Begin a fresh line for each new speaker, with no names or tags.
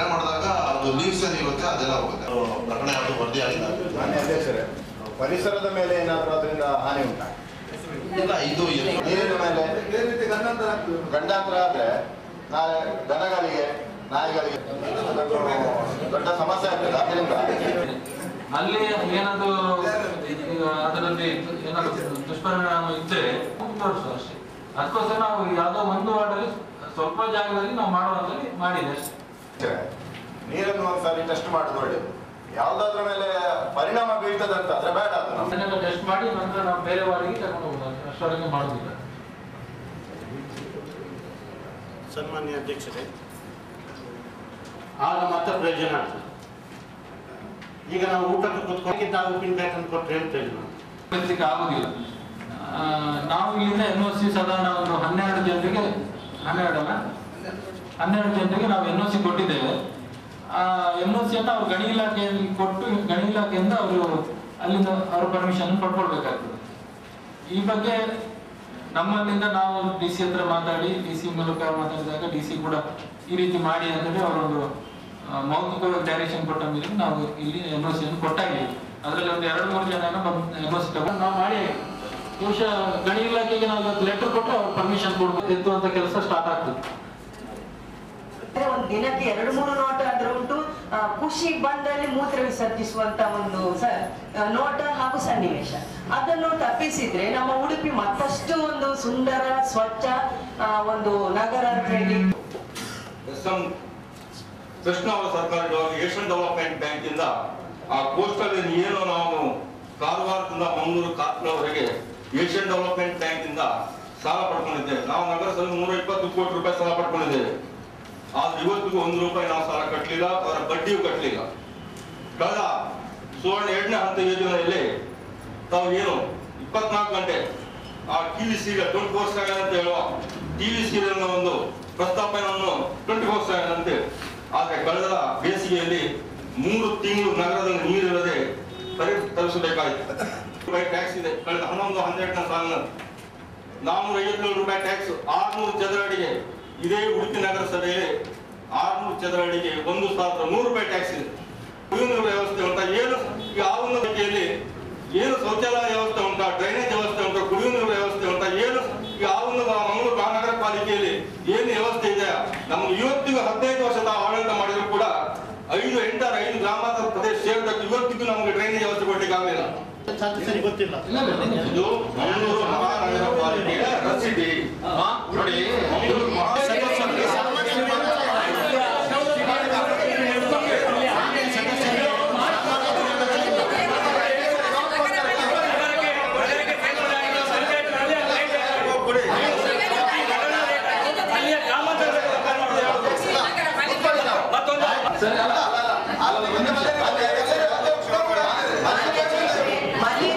ಮಾಡಿದಾಗ ಅದು ಲೀವ್ಸ್ ಏನಿರುತ್ತೆ ಅದೆಲ್ಲ ಹೋಗುತ್ತೆ. ಪ್ರಕರಣ ಯಾವುದು ವರದಿ ಆಗಿಲ್ಲ.
ಅಧ್ಯಕ್ಷರೇ ಪರಿಸರದ ಮೇಲೆ ಏನಾದರೂ ಅದರಿಂದ ಹಾನಿ ಉಂಟಾ?
ಇಲ್ಲ ಇದು
ನೀರಿನ ಮೇಲೆ. ಗಂಡಾಂತರ ಆದ್ರೆ ನಾಳೆ ದನಗಳಿಗೆ ನಾಯಿಗಳಿಗೆ ದೊಡ್ಡ ಸಮಸ್ಯೆ ಆಗ್ತದೆ. ಅದರಿಂದ
ಅಲ್ಲಿ ಏನಾದ್ರು ಅದರಲ್ಲಿ ಏನಾದ್ರು ದುಷ್ಪರಿಣಾಮ ಇದ್ರೆ ಮುಂದುವರಿಸುವ ಅಷ್ಟೇ. ಅದಕ್ಕೋಸ್ಕರ ನಾವು ಯಾವುದೋ ಒಂದು ವಾರ್ಡಲ್ಲಿ ಸ್ವಲ್ಪ ಜಾಗದಲ್ಲಿ ನಾವು ಮಾಡುವಂತಲ್ಲಿ ಮಾಡಿದೆ ಅಷ್ಟೇ.
ನೀರನ್ನು ಒಂದ್ಸರಿ ಟೆಸ್ಟ್ ಮಾಡೋದು ಒಳ್ಳೇದು. ಯಾವ್ದಾದ್ರ ಮೇಲೆ ಪರಿಣಾಮ ಬೀಳ್ತದೆ ಅಂತ ಆದ್ರೆ ಬೇಡ ಅದು
ಟೆಸ್ಟ್ ಮಾಡಿ ನಂತರ ನಾವು ಬೇರೆ ವಾರಿಗೆ ತಗೊಂಡು ಹೋಗೋದು ಅಷ್ಟವರೆಗೆ ಮಾಡುದಿಲ್ಲ.
ಸನ್ಮಾನ್ಯ ಅಧ್ಯಕ್ಷರೇ ಆಗ ಮಾತ್ರ ಪ್ರಯೋಜನ ಆಗ್ತದೆ. ಈಗ ನಾವು ಊಟಕ್ಕೆ ಕುತ್ಕೊಂಡಿದ್ದ ಉಪ್ಪಿನಕಾಯಿ ಕೊಟ್ಟರೆ ಅಂತ ಹೇಳಿ ನಾವು?
ಆಗುದಿಲ್ಲ. ನಾವು ಇಲ್ಲಿಂದ ಎನ್ ಒ ಸಿ ಸಾಧಾರಣ ಒಂದು ಹನ್ನೆರಡು ಜನರಿಗೆ ಹನ್ನೆರಡಲ್ಲ ಹನ್ನೆರಡು ಜನರಿಗೆ ನಾವು ಎನ್ ಒ ಸಿ ಕೊಟ್ಟಿದ್ದೇವೆ. ಆ ಎನ್ ಒ ಸಿಯನ್ನು ಅವ್ರು ಗಣಿ ಇಲಾಖೆಯಲ್ಲಿ ಕೊಟ್ಟು, ಗಣಿ ಇಲಾಖೆಯಿಂದ ಅವರು ಅಲ್ಲಿಂದ ಅವ್ರ ಪರ್ಮಿಷನ್ ಪಡ್ಕೊಳ್ಬೇಕಾಗ್ತದೆ. ಈ ಬಗ್ಗೆ ನಮ್ಮಲ್ಲಿಂದ ನಾವು ಡಿ ಸಿ ಹತ್ರ ಮಾತಾಡಿ ಡಿ ಸಿ ಮೂಲಕ ಮಾತಾಡಿದಾಗ ಡಿ ಸಿ ಕೂಡ ಈ ರೀತಿ ಮಾಡಿ ಅಂತೇಳಿ ಅವರೊಂದು ಮೌಖಿಕ ಡೈರೆಕ್ಷನ್ ಕೊಟ್ಟ ಮೇಲೆ ನಾವು ಇಲ್ಲಿ ಎನ್ ಒ ಸಿಯನ್ನು ಕೊಟ್ಟಾಗಿ ಅದರಲ್ಲಿ ಒಂದು ಎರಡು, ಮೂರು ಜನ ಎನ್ ಒ ಸಿ ತಗೊಂಡು ನಾವು ಮಾಡಿ ಬಹುಶಃ ಗಣಿ ಇಲಾಖೆಗೆ ನಾವು ಲೆಟರ್ ಕೊಟ್ಟು ಅವ್ರು ಪರ್ಮಿಷನ್ ಕೊಡ್ಬೇಕು. ಎತ್ತುವಂತ ಕೆಲಸ ಸ್ಟಾರ್ಟ್ ಆಗ್ತದೆ.
ಒಂದು ದಿನಕ್ಕೆ ಎರಡು ಮೂರು ನೋಟ ಆದ್ರೂ ಉಂಟು. ಖುಷಿ ಬಂದಲ್ಲಿ ಮೂತ್ರ ವಿಸರ್ಜಿಸುವಂತ ಒಂದು ನೋಟ ಹಾಗೂ ಸನ್ನಿವೇಶ. ಅದನ್ನು ತಪ್ಪಿಸಿದ್ರೆ ನಮ್ಮ ಉಡುಪಿ ಮತ್ತಷ್ಟು ಒಂದು ಸುಂದರ, ಸ್ವಚ್ಛ ಒಂದು ನಗರ ಅಂತ ಹೇಳಿ
ಕೃಷ್ಣ ಅವರ ಸರ್ಕಾರ ಏಷ್ಯನ್ ಡೆವಲಪ್ಮೆಂಟ್ ಬ್ಯಾಂಕ್ ಇಂದ ಆ ಕೋಸ್ಟಲ್ ಏನು ನಾವು ಕಾರವಾರದಿಂದ ಮಂಗಳೂರು ಕಾತ್ನವರೆಗೆ ಏಷ್ಯನ್ ಡೆವಲಪ್ಮೆಂಟ್ ಬ್ಯಾಂಕ್ ಇಂದ ಸಾಲ ಪಡ್ಕೊಂಡಿದ್ದೇವೆ. ನಾವು ನಗರಸಭೆ ನೂರ ಇಪ್ಪತ್ತು ಕೋಟಿ ರೂಪಾಯಿ ಸಾಲ ಪಡ್ಕೊಂಡಿದ್ದೇವೆ. ಆದ್ರೆ ಇವತ್ತಿಗೂ ಒಂದು ರೂಪಾಯಿ ನಾವು ಸಾಲ ಕಟ್ಟಲಿಲ್ಲ ಅವರ ಬಡ್ಡಿಯೂ ಕಟ್ಟಲಿಲ್ಲ ಕಳೆದ ಸುವರ್ಣ ಎರಡನೇ ಹಂತ ಯೋಜನೆಯಲ್ಲಿ ತಾವು ಏನು ಇಪ್ಪತ್ನಾಲ್ಕು ಗಂಟೆ ಆ TV serial twenty four seven ಅಂತ ಹೇಳುವ ಟಿವಿ ಸೀರಿಯಲ್ ಒಂದು ಪ್ರಸ್ತಾಪನವನ್ನು ಟ್ವೆಂಟಿ ಫೋರ್ ಸೆವೆನ್ ಅಂತೆ. ಆದ್ರೆ ಕಳೆದ ಬೇಸಿಗೆಯಲ್ಲಿ ಮೂರು ತಿಂಗಳು ನಗರದಲ್ಲಿ ನೀರಿಲ್ಲದೆ ತರಿ ತರಿಸಬೇಕಾಯಿತು. ರೂಪಾಯಿ ಟ್ಯಾಕ್ಸ್ ಇದೆ. ಕಳೆದ ಹನ್ನೊಂದು ಹನ್ನೆರಡನೇ ಸಾಲಿನ ನಾನ್ನೂರ ಐವತ್ತೇಳು ರೂಪಾಯಿ ಟ್ಯಾಕ್ಸ್ ಆರ್ನೂರು ಚದರ ಅಡಿಗೆ. ಇದೇ ಉಡುಪಿ ನಗರಸಭೆಯಲ್ಲಿ ಆರ್ನೂರು ಚದರ ಅಡಿಗೆ ಒಂದು ಸಾವಿರದ ನೂರು ರೂಪಾಯಿ ಟ್ಯಾಕ್ಸ್ ಇದೆ. ಕುಡಿಯುವ ನೀರು ವ್ಯವಸ್ಥೆ ಉಂಟಾ ಏನು ಯಾವ ರೀತಿಯಲ್ಲಿ ಏನು ಶೌಚಾಲಯ ವ್ಯವಸ್ಥೆ ಉಂಟಾ ಡ್ರೈನೇಜ್ ವ್ಯವಸ್ಥೆ ಉಂಟಾ ಕುಡಿಯುವ ನೀರು ವ್ಯವಸ್ಥೆ ಉಂಟಾ ಏನು ಯಾವ ಒಂದು ಮಂಗಳೂರು ಮಹಾನಗರ ಪಾಲಿಕೆಯಲ್ಲಿ ಏನು ವ್ಯವಸ್ಥೆ ಇದೆ? ನಮ್ಮ ಇವತ್ತಿಗೂ ಹದಿನೈದು ವರ್ಷದ ಆಡಳಿತ ಮಾಡಿದ್ರು ಕೂಡ ಐದು ಎಂಟರ ಐದು ಗ್ರಾಮಾಂತರ ಪ್ರದೇಶ ಸೇರಿದಕ್ಕೆ ಇವತ್ತಿಗೂ ನಮಗೆ ಡ್ರೈನೇಜ್ ವ್ಯವಸ್ಥೆ ಕೊಡ್ಲಿಕ್ಕೆ ಆಗಲಿಲ್ಲ. ಇದು ಮಂಗಳೂರು ಮಹಾನಗರ ಪಾಲಿಕೆಯ ರಸೀದಿ. ನೋಡಿ.
మళ్ళీ